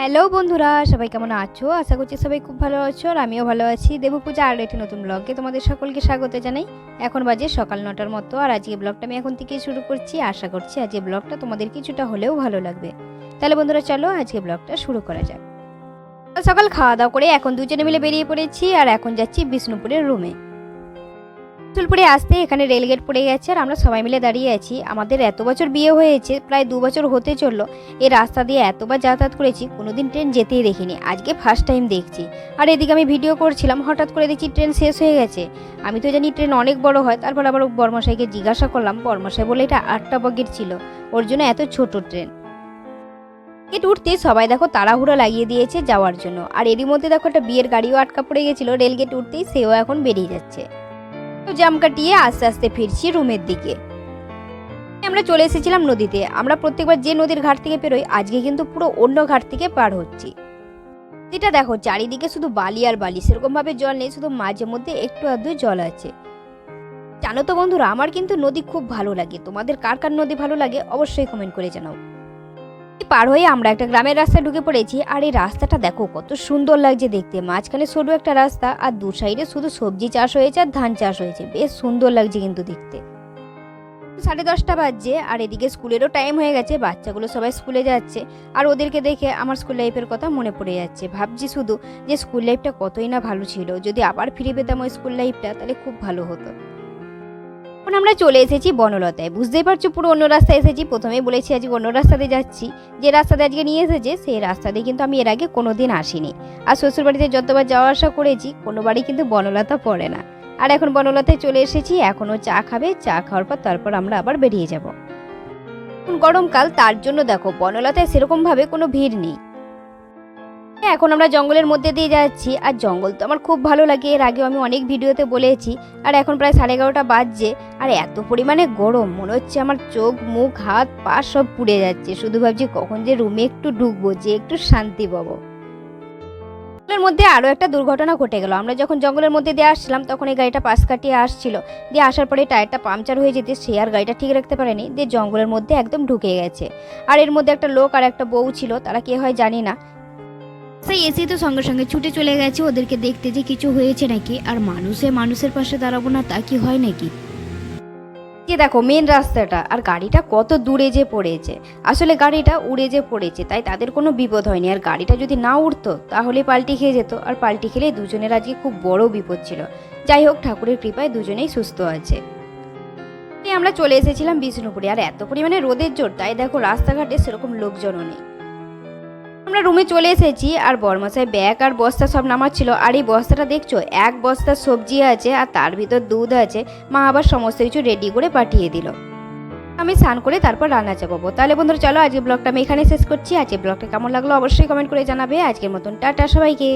Hello বন্ধুরা, সবাই কেমন আছো? আশা করছি সবাই খুব ভালো আছো আর আমিও ভালো আছি। দেবু পূজা আর একটি নতুন ব্লগে তোমাদের সকলকে স্বাগত জানাই। এখন বাজে সকাল নটার মতো আর আজকে ব্লগটা আমি এখন থেকে শুরু করছি। আশা করছি আজকে ব্লগটা তোমাদের কিছুটা হলেও ভালো লাগবে। তাহলে বন্ধুরা চলো আজকে ব্লগটা শুরু করা যাক। সকাল সকাল খাওয়া দাওয়া করে এখন দুজনে মিলে বেরিয়ে পড়েছি আর এখন যাচ্ছি বিষ্ণুপুরের রুমে চুলপুরে আসতে এখানে রেলগেট পড়ে গেছে আর আমরা সবাই মিলে দাঁড়িয়ে আছি। আমাদের এত বছর বিয়ে হয়েছে, প্রায় দু বছর হতে চলল। এই রাস্তা দিয়ে এতবার যাতায়াত করেছি, কোনোদিন ট্রেন যেতেই দেখিনি। আজকে ফার্স্ট টাইম দেখছি। আর এদিকে আমি ভিডিও করছিলাম, হঠাৎ করে দেখছি ট্রেন শেষ হয়ে গেছে। আমি তো জানি ট্রেন অনেক বড় হয়, তারপর আবার বর্মশাইকে জিজ্ঞাসা করলাম বর্মশাই বলে এটা আটটা বগির ছিল, ওর জন্য এত ছোট ট্রেন। গেট উঠতে সবাই দেখো তাড়াহুড়ো লাগিয়ে দিয়েছে যাওয়ার জন্য। আর এরই মধ্যে দেখো একটা বিয়ের গাড়িও আটকা পড়ে গেছিল রেল গেট উঠতেই সেও এখন বেরিয়ে যাচ্ছে। তো জাম কাটিয়ে আস্তে আস্তে ফিরছি রুমের দিকে। আমরা চলে এসেছিলাম নদীতে। আমরা প্রত্যেকবার যে নদীর ঘাট থেকে পেরোই আজকে কিন্তু পুরো অন্য ঘাট থেকে পার হচ্ছি। নদীটা দেখো, চারিদিকে শুধু বালি আর বালি। সেরকম ভাবে জল নেই, শুধু মাঝে মধ্যে একটু আধটু জল আছে। জানো তো বন্ধুরা, আমার কিন্তু নদী খুব ভালো লাগে। তোমাদের কার কার নদী ভালো লাগে অবশ্যই কমেন্ট করে জানাও। পার হয়ে আমরা একটা গ্রামের রাস্তায় ঢুকে পড়েছি, আর এই রাস্তাটা দেখো কত সুন্দর লাগছে দেখতে। মাঝখানে সরু একটা রাস্তা, আর দু সাইডে শুধু সবজি চাষ হয়েছে আর ধান চাষ হয়েছে। বেশ সুন্দর লাগছে কিন্তু দেখতে। সাড়ে দশটা বাজছে, আর এদিকে স্কুলেরও টাইম হয়ে গেছে, বাচ্চাগুলো সবাই স্কুলে যাচ্ছে, আর ওদেরকে দেখে আমার স্কুল লাইফের কথা মনে পড়ে যাচ্ছে। ভাবছি শুধু যে স্কুল লাইফটা কতই না ভালো ছিল, যদি আবার ফিরে পেতাম ওই স্কুল লাইফটা তাহলে খুব ভালো হতো। এখন আমরা চলে এসেছি বনলতায়। বুঝতেই পারছ পুরো অন্য রাস্তায় এসেছি। প্রথমেই বলেছি আজকে অন্য রাস্তাতে যাচ্ছি। যে রাস্তাতে আজকে নিয়ে এসেছে, সেই রাস্তাতে কিন্তু আমি এর আগে কোনো দিন আসিনি। আর শ্বশুরবাড়িতে যতবার যাওয়া আসা করেছি, কোনো বাড়ি কিন্তু বনলতা পড়ে না। আর এখন বনলতায় চলে এসেছি, এখনও চা খাবে, চা খাওয়ার পর তারপর আমরা আবার বেরিয়ে যাব। গরমকাল, তার জন্য দেখো, বনলতায় সেরকমভাবে কোনো ভিড় নেই। এখন আমরা জঙ্গলের মধ্যে দিয়ে যাচ্ছি। আর জঙ্গল তো আমার খুব ভালো লাগে। এর আগেও আমি অনেক ভিডিওতে বলেছি। আর এখন প্রায় সাড়ে এগারোটা বাজছে। আর এত পরিমাণে গরম, মনে হচ্ছে আমার চোখ, মুখ, হাত, পা সব পুড়ে যাচ্ছে। শুধু ভাবছি কখন যে রুমে একটু ঢুকবো, যে একটু শান্তি পাবো। জঙ্গলের মধ্যে আরও একটা দুর্ঘটনা ঘটে গেল। আমরা যখন জঙ্গলের মধ্যে দিয়ে আসছিলাম, তখন এই গাড়িটা পাশ কাটিয়ে আসছিল। দিয়ে আসার পরে টায়ারটা পাংচার হয়ে যেতে সে আর গাড়িটা ঠিক রাখতে পারেনি। দিয়ে জঙ্গলের মধ্যে একদম ঢুকে গেছে। আর এর মধ্যে একটা লোক আর একটা বউ ছিল, তারা কে হয় জানি না। এসে তো সঙ্গে সঙ্গে ছুটে চলে গেছে, ওদেরকে দেখতে যে কিছু হয়েছে নাকি। আর মানুষে মানুষের পাশে দাঁড়াবো না, তা কি হয় নাকি? যে দেখো মেন রাস্তাটা, আর গাড়িটা কত দূরে যে পড়েছে। আসলে গাড়িটা উড়ে যে পড়েছে, তাই তাদের কোনো বিপদ হয়নি। আর গাড়িটা যদি না উঠতো তাহলে পাল্টি খেয়ে যেত। আর পাল্টি খেলে দুজনের আজকে খুব বড় বিপদ ছিল। যাই হোক, ঠাকুরের কৃপায় দুজনেই সুস্থ আছে। আমরা চলে এসেছিলাম বিষ্ণুপুরে, আর এত পরিমাণে রোদের জোর, তাই দেখো রাস্তাঘাটে সেরকম লোকজনও নেই। আমরা রুমে চলে এসেছি আর বরমাসায় ব্যাগ আর বস্তা সব নামাচ্ছিল। আর এই বস্তাটা দেখছ? এক বস্তা সবজি আছে আর তার ভিতর দুধ আছে। মা আবার সমস্ত কিছু রেডি করে পাঠিয়ে দিল। আমি স্নান করে তারপর রান্না চাপাবো। তাহলে বন্ধুরা, চলো আজকে ব্লগটা আমি এখানে শেষ করছি। আজকে ব্লগটা কেমন লাগল অবশ্যই কমেন্ট করে জানাবে। আজকের মতন, টাটা সবাইকে।